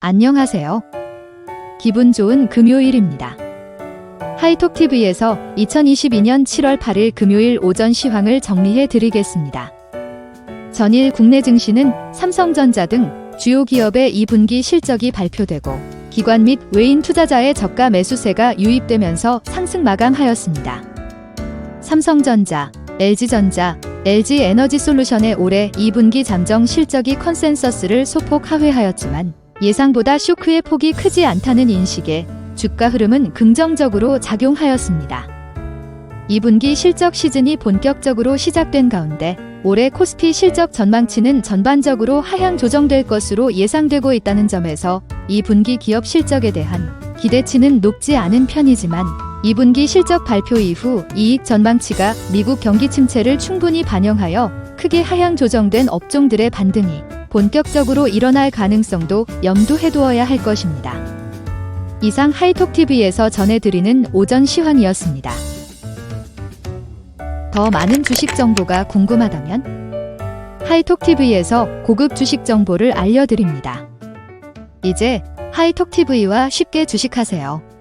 안녕하세요. 기분 좋은 금요일입니다. 하이톡TV에서 2022년 7월 8일 금요일 오전 시황을 정리해 드리겠습니다. 전일 국내 증시는 삼성전자 등 주요 기업의 2분기 실적이 발표되고 기관 및 외인 투자자의 저가 매수세가 유입되면서 상승 마감하였습니다. 삼성전자, LG전자, LG에너지솔루션의 올해 2분기 잠정 실적이 컨센서스를 소폭 하회하였지만 예상보다 쇼크의 폭이 크지 않다는 인식에 주가 흐름은 긍정적으로 작용하였습니다. 2분기 실적 시즌이 본격적으로 시작된 가운데 올해 코스피 실적 전망치는 전반적으로 하향 조정될 것으로 예상되고 있다는 점에서 2분기 기업 실적에 대한 기대치는 높지 않은 편이지만 2분기 실적 발표 이후 이익 전망치가 미국 경기 침체를 충분히 반영하여 크게 하향 조정된 업종들의 반등이 본격적으로 일어날 가능성도 염두해 두어야 할 것입니다. 이상 하이톡TV에서 전해드리는 오전 시황이었습니다. 더 많은 주식 정보가 궁금하다면 하이톡TV에서 고급 주식 정보를 알려드립니다. 이제 하이톡TV와 쉽게 주식하세요.